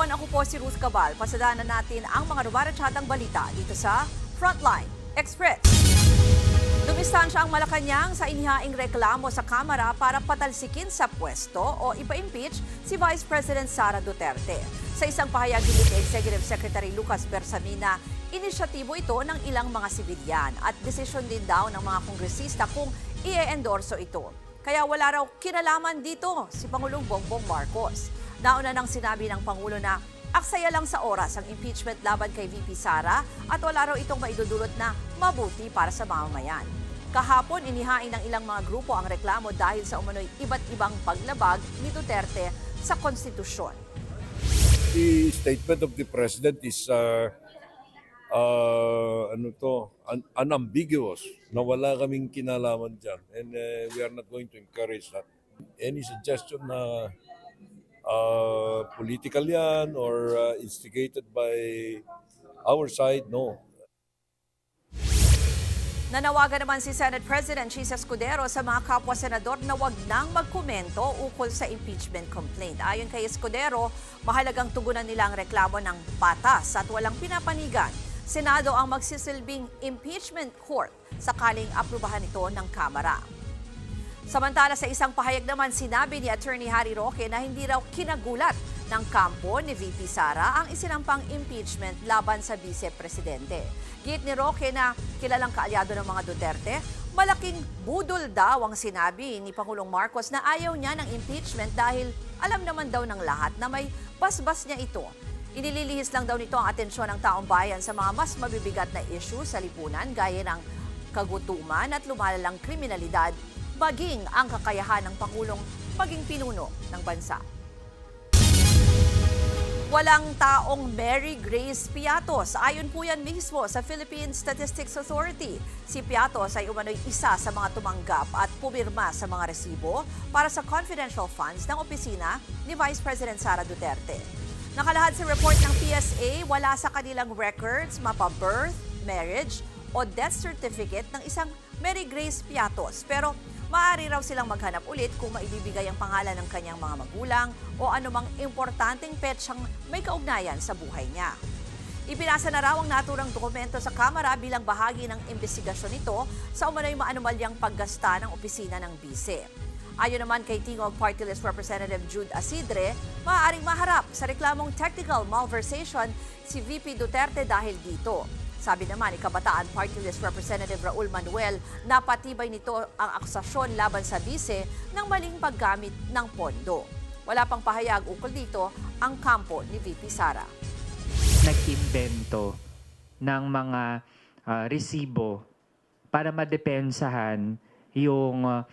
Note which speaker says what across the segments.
Speaker 1: hapon, ako po si Ruth Cabal. Pasadanan natin ang mga rubaratsyadang balita dito sa Frontline Express. Dumistansya ang Malacanang sa inihaing reklamo sa Kamara para patalsikin sa pwesto o ipa-impeach si Vice President Sara Duterte. Sa isang pahayag ni Executive Secretary Lucas Bersamina, inisyatibo ito ng ilang mga sibilyan at desisyon din daw ng mga kongresista kung i-endorso ito. Kaya wala raw kinalaman dito si Pangulong Bongbong Marcos. Nauna nang sinabi ng Pangulo na aksaya lang sa oras ang impeachment laban kay VP Sara at wala raw itong maidudulot na mabuti para sa mamamayan. Kahapon, inihain ng ilang mga grupo ang reklamo dahil sa umano'y iba't ibang paglabag ni Duterte sa konstitusyon.
Speaker 2: The statement of the president is uh, uh, ano to, un- unambiguous na wala kaming kinalaman dyan. And uh, we are not going to encourage that. Any suggestion na uh, political yan or uh, instigated by our side, no.
Speaker 1: Nanawagan naman si Senate President Chis Escudero sa mga kapwa senador na wag nang magkomento ukol sa impeachment complaint. Ayon kay Escudero, mahalagang tugunan nila ang reklamo ng patas at walang pinapanigan. Senado ang magsisilbing impeachment court sakaling aprubahan ito ng Kamara. Samantala sa isang pahayag naman sinabi ni Attorney Harry Roque na hindi raw kinagulat ng kampo ni VP Sara ang isinampang impeachment laban sa Vice Presidente. Git ni Roque na kilalang kaalyado ng mga Duterte, malaking budol daw ang sinabi ni Pangulong Marcos na ayaw niya ng impeachment dahil alam naman daw ng lahat na may basbas niya ito. Inililihis lang daw nito ang atensyon ng taong bayan sa mga mas mabibigat na issue sa lipunan gaya ng kagutuman at lumalalang kriminalidad maging ang kakayahan ng Pangulong maging pinuno ng bansa. Walang taong Mary Grace Piatos. Ayon po yan mismo sa Philippine Statistics Authority. Si Piatos ay umano'y isa sa mga tumanggap at pumirma sa mga resibo para sa confidential funds ng opisina ni Vice President Sara Duterte. Nakalahad sa report ng PSA, wala sa kanilang records mapa-birth, marriage o death certificate ng isang Mary Grace Piatos. Pero maaari raw silang maghanap ulit kung maibibigay ang pangalan ng kanyang mga magulang o anumang importanteng petsang may kaugnayan sa buhay niya. Ipinasa na raw ang naturang dokumento sa Kamara bilang bahagi ng investigasyon nito sa umano'y maanumalyang paggasta ng opisina ng bise. Ayon naman kay Tingog Party List Representative Jude Asidre, maaaring maharap sa reklamong technical malversation si VP Duterte dahil dito. Sabi naman ni Kabataan Party List Representative Raul Manuel na patibay nito ang akusasyon laban sa bise ng maling paggamit ng pondo. Wala pang pahayag ukol dito ang kampo ni VP Sara.
Speaker 3: nag-imbento ng mga ah, resibo para madepensahan yung ah,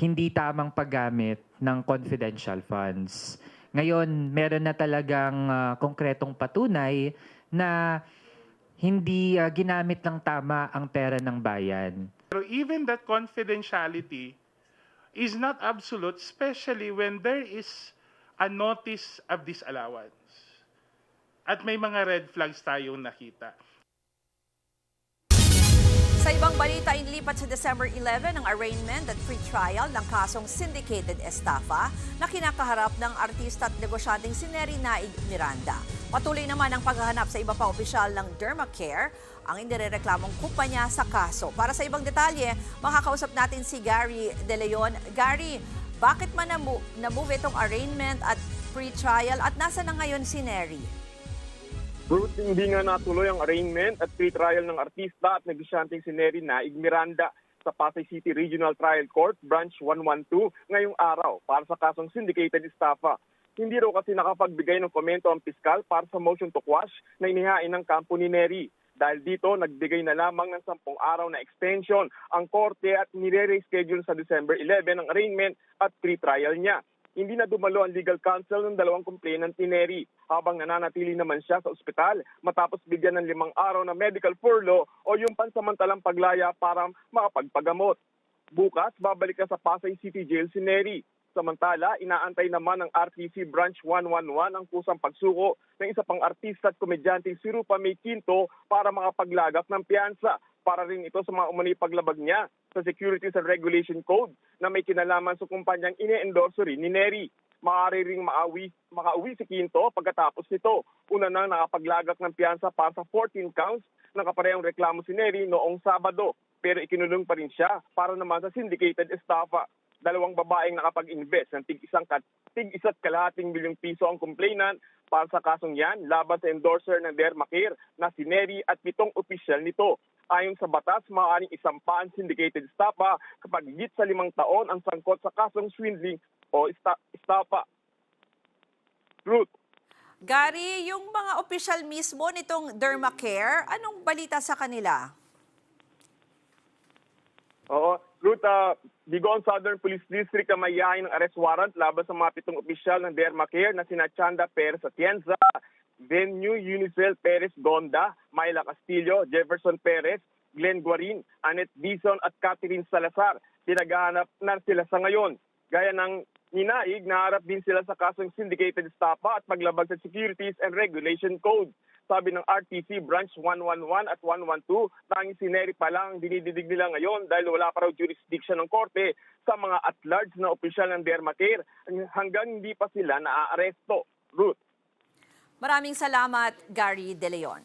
Speaker 3: hindi tamang paggamit ng confidential funds. Ngayon, meron na talagang ah, konkretong patunay na hindi ah, ginamit ng tama ang pera ng bayan.
Speaker 4: Pero even that confidentiality is not absolute, especially when there is a notice of disallowance. At may mga red flags tayong nakita.
Speaker 1: Sa ibang balita, inilipat sa December 11 ang arraignment at free trial ng kasong syndicated estafa na kinakaharap ng artista at negosyanteng si Neri Naig Miranda. Patuloy naman ang paghahanap sa iba pang opisyal ng Dermacare, ang inirereklamong kumpanya sa kaso. Para sa ibang detalye, makakausap natin si Gary De Leon. Gary, bakit man namu- na-move itong arraignment at free trial at nasa na ngayon si Neri?
Speaker 5: Ruth, hindi nga natuloy ang arraignment at pre-trial ng artista at negosyanteng si Neri Naig Miranda sa Pasay City Regional Trial Court, Branch 112, ngayong araw para sa kasong syndicated estafa. Hindi raw kasi nakapagbigay ng komento ang piskal para sa motion to quash na inihain ng kampo ni Neri. Dahil dito, nagbigay na lamang ng sampung araw na extension ang korte at nire-reschedule sa December 11 ang arraignment at pre-trial niya hindi na dumalo ang legal counsel ng dalawang complainant ni Neri habang nananatili naman siya sa ospital matapos bigyan ng limang araw na medical furlough o yung pansamantalang paglaya para makapagpagamot. Bukas, babalik na sa Pasay City Jail si Neri. Samantala, inaantay naman ng RTC Branch 111 ang kusang pagsuko ng isa pang artista at komedyante si Rupa May Quinto para makapaglagak ng piyansa para rin ito sa mga umano'y paglabag niya sa Securities and Regulation Code na may kinalaman sa kumpanyang ine-endorso rin ni Neri. maaari ring maawi, makauwi si Quinto pagkatapos nito. Una nang nakapaglagak ng piyansa para sa 14 counts ng kaparehong reklamo si Neri noong Sabado pero ikinulong pa rin siya para naman sa syndicated estafa. Dalawang babaeng nakapag-invest ng tig isang kat, tig isa't kalahating milyong piso ang complainant para sa kasong yan laban sa endorser ng Dermacare na si Neri at pitong opisyal nito. Ayon sa batas, maaaring isampa ang syndicated estafa kapag higit sa limang taon ang sangkot sa kasong swindling o esta- estafa. Ruth,
Speaker 1: Gary, yung mga opisyal mismo nitong Dermacare, anong balita sa kanila?
Speaker 5: Oo. Ruth, uh, Bigon Southern Police District ang mayayain ng arrest warrant laban sa mga pitong opisyal ng Dermacare na sina Chanda Perez Atienza, Venue Unicel Perez Gonda, Myla Castillo, Jefferson Perez, Glenn Guarin, Annette Dizon at Catherine Salazar. Pinaghahanap na sila sa ngayon. Gaya ng ninaig, naharap din sila sa kasong syndicated estafa at paglabag sa Securities and Regulation Code. Sabi ng RTC Branch 111 at 112, tanging si Neri pa lang ang dinididig nila ngayon dahil wala pa raw jurisdiction ng korte sa mga at-large na opisyal ng Dermacare hanggang hindi pa sila naaaresto. Ruth.
Speaker 1: Maraming salamat, Gary De Leon.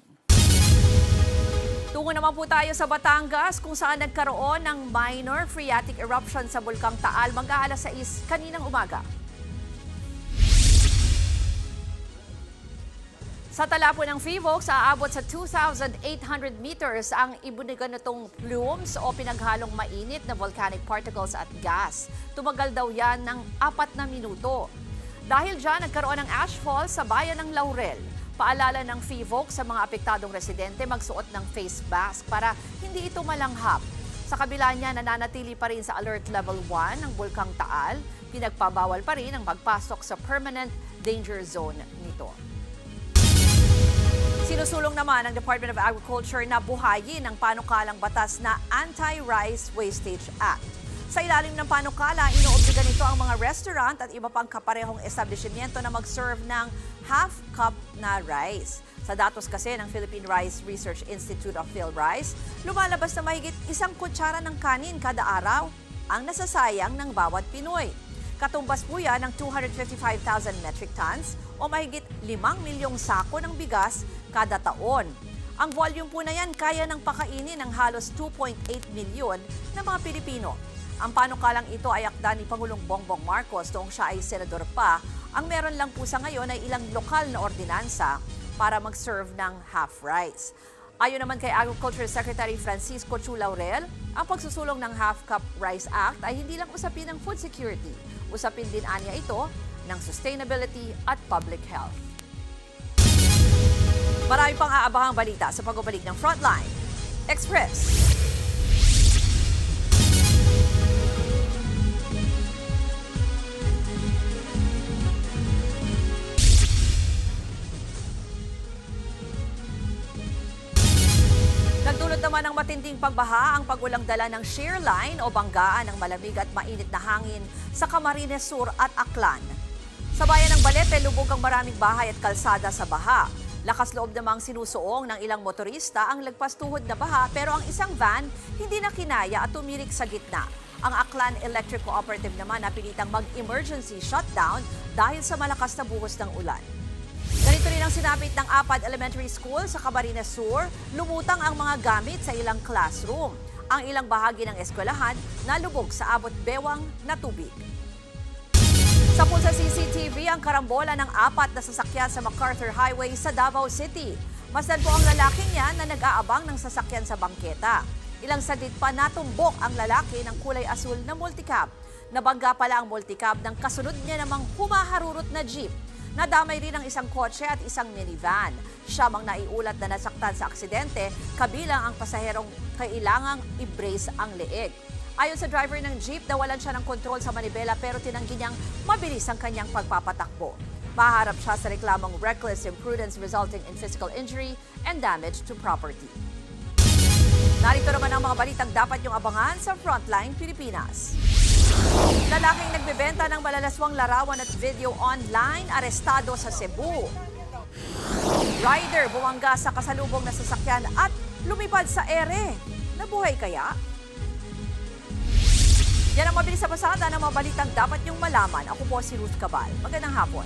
Speaker 1: Tungo naman po tayo sa Batangas kung saan nagkaroon ng minor phreatic eruption sa Bulkang Taal mag-aalas 6 kaninang umaga. Sa tala po ng Fivox, aabot sa 2,800 meters ang ibunigan nitong plumes o pinaghalong mainit na volcanic particles at gas. Tumagal daw yan ng apat na minuto. Dahil dyan, nagkaroon ng ashfall sa bayan ng Laurel. Paalala ng FIVOC sa mga apektadong residente magsuot ng face mask para hindi ito malanghap. Sa kabila niya, nananatili pa rin sa alert level 1 ng Bulkang Taal. Pinagpabawal pa rin ang magpasok sa permanent danger zone nito. Sinusulong naman ng Department of Agriculture na buhayin ang panukalang batas na Anti-Rice Wastage Act. Sa ilalim ng panukala, inoobliga nito ang mga restaurant at iba pang kaparehong establishmento na mag-serve ng half cup na rice. Sa datos kasi ng Philippine Rice Research Institute of PhilRice, lumalabas na mahigit isang kutsara ng kanin kada araw ang nasasayang ng bawat Pinoy. Katumbas po yan ng 255,000 metric tons o mahigit 5 milyong sako ng bigas kada taon. Ang volume po na yan kaya ng pakainin ng halos 2.8 milyon na mga Pilipino. Ang panukalang ito ay akda ni Pangulong Bongbong Marcos noong siya ay senador pa. Ang meron lang po sa ngayon ay ilang lokal na ordinansa para mag-serve ng half rice. Ayon naman kay Agriculture Secretary Francisco Chu Laurel, ang pagsusulong ng Half Cup Rice Act ay hindi lang usapin ng food security. Usapin din anya ito ng sustainability at public health. Marami pang aabahang balita sa pagbabalik ng Frontline Express. Ng matinding pagbaha ang pagulang dala ng shear line o banggaan ng malamig at mainit na hangin sa Camarines Sur at Aklan. Sa bayan ng Balete, lubog ang maraming bahay at kalsada sa baha. Lakas loob namang sinusuong ng ilang motorista ang lagpas tuhod na baha pero ang isang van hindi na kinaya at tumirik sa gitna. Ang Aklan Electric Cooperative naman napilitang mag-emergency shutdown dahil sa malakas na buhos ng ulan. Ganito rin ang sinapit ng Apad Elementary School sa Camarines Sur, lumutang ang mga gamit sa ilang classroom. Ang ilang bahagi ng eskwelahan nalubog sa abot bewang na tubig. Sa pulsa CCTV, ang karambola ng apat na sasakyan sa MacArthur Highway sa Davao City. Masdan po ang lalaking yan na nag-aabang ng sasakyan sa bangketa. Ilang saglit pa natumbok ang lalaki ng kulay asul na multicab. Nabangga pala ang multicab ng kasunod niya namang humaharurot na jeep. Nadamay rin ang isang kotse at isang minivan. Siya mang naiulat na nasaktan sa aksidente, kabilang ang pasaherong kailangang i-brace ang leeg. Ayon sa driver ng jeep, nawalan siya ng kontrol sa manibela pero tinanggi niyang mabilis ang kanyang pagpapatakbo. Maharap siya sa reklamong reckless imprudence resulting in physical injury and damage to property. Narito naman ang mga balitang dapat niyong abangan sa Frontline Pilipinas. Lalaking nagbebenta ng malalaswang larawan at video online, arestado sa Cebu. Rider bumangga sa kasalubong na sasakyan at lumipad sa ere. Nabuhay kaya? Yan ang mabilis sa pasada ng mga balitang dapat niyong malaman. Ako po si Ruth Cabal. Magandang hapon.